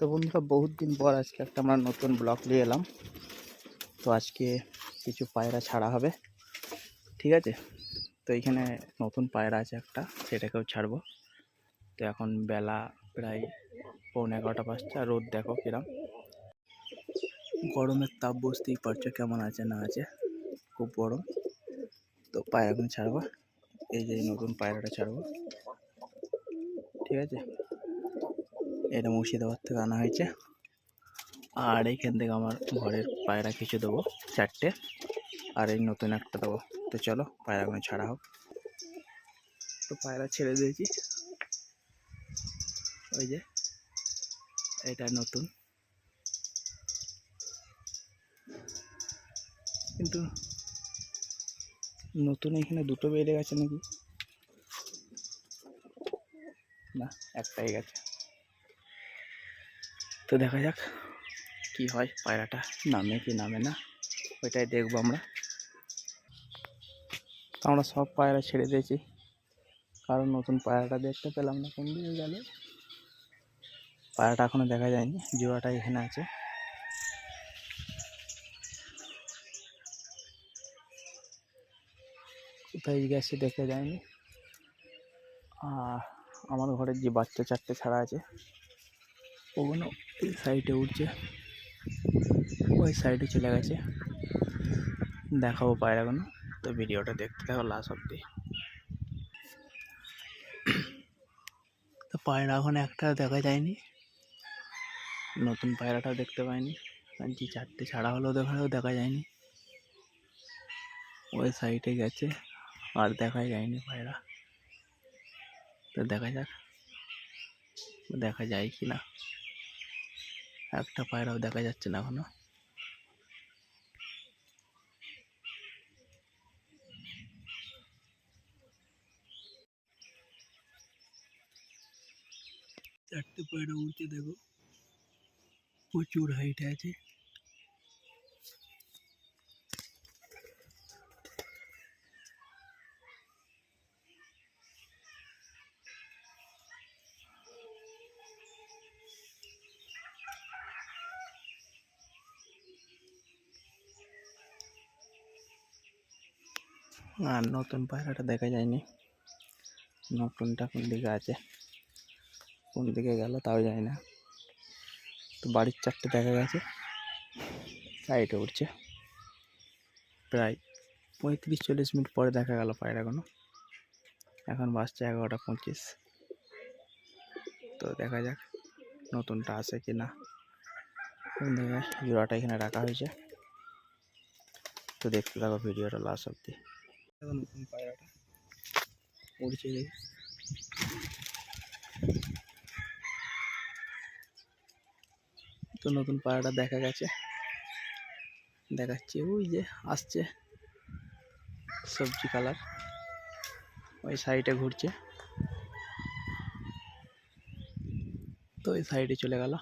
তো বন্ধুরা, বহুত দিন পর আজকে একটা আমরা নতুন ব্লগ নিয়ে এলাম। তো আজকে কিছু পায়রা ছাড়া হবে, ঠিক আছে? তো এইখানে নতুন পায়রা আছে একটা, সেটাকেও ছাড়বো। তো এখন বেলা প্রায় পৌনে এগারোটা পাঁচটা রোদ দেখো কিরম। গরমের তাপ বুঝতেই পারছ কেমন আছে না আছে, খুব গরম। তো পায়রাগুলো ছাড়বো, এই যে নতুন পায়রাটা ছাড়বো, ঠিক আছে? এটা মুর্শিদাবাদ থেকে আনা হয়েছে। আর এইখান থেকে আমার ঘরের পায়রা কিছু দেবো, চারটে। আর এই নতুন একটা দেবো। তো চলো পায়রাগুলো ছাড়া হোক। তো পায়রা ছেড়ে দিয়েছি। ওই যে, এটা নতুন। কিন্তু নতুন এখানে দুটো বেড়ে গেছে নাকি? না, একটাই গেছে। তো দেখা যাক কি হয় পায়রাটা নামে কি নামে না, ওইটাই দেখব আমরা। আমরা সব পায়রা ছেড়ে দিয়েছি। কারণ নতুন পায়রাটা দেখতে পেলাম না কোন দিকে গেল। পায়রাটা এখনও দেখা যায়নি জোড়াটা এখানে আছে। কোথায় গেছে দেখে যায়নি। আর আমার ঘরের যে বাচ্চা চারটে ছাড়া আছে, ওগুলো এই সাইডে উঠছে। ওই সাইডে চলে গেছে। দেখাবো পায়রাগুলো তো ভিডিওটা দেখতে থাকো লাস্ট অব্দি তো পায়রা এখন একটা দেখা যায়নি। নতুন পায়রাটাও দেখতে পাইনি। আর যে চারটে ছাড়া হলো দেখাও দেখা যায়নি। ওই সাইডে গেছে, আর দেখাই যায়নি পায়রা। তো দেখা যাক, দেখা যায় কি না একটা পায়রাও দেখা যাচ্ছে না এখনও। চারটে পায়রা উঠছে দেখো। প্রচুর হাইটে আছে। আর নতুন পায়রাটা দেখা যায়নি। নতুনটা কোন দিকে আছে? কোন দিকে গেল তাও যায় না। তো বাড়ির চারটে দেখা গেছে। সাইডে উঠছে প্রায় পঁয়ত্রিশ চল্লিশ মিনিট পরে দেখা গেল পায়রাগুলো এখন বাসছে এগারোটা পঁচিশ। তো দেখা যাক নতুনটা আসে কি না। কোন দিকে? জোড়াটা এখানে রাখা হয়েছে। তো দেখতে থাকো ভিডিওটা লাস্ট অব্দি নতুন পায়রাটা। দেখি। তো নতুন পায়রাটা দেখা গেছে। দেখাচ্ছে, ওই যে আসছে সবজি কালার। ওই সাইডে ঘুরছে। তো ওই সাইডে চলে গেল।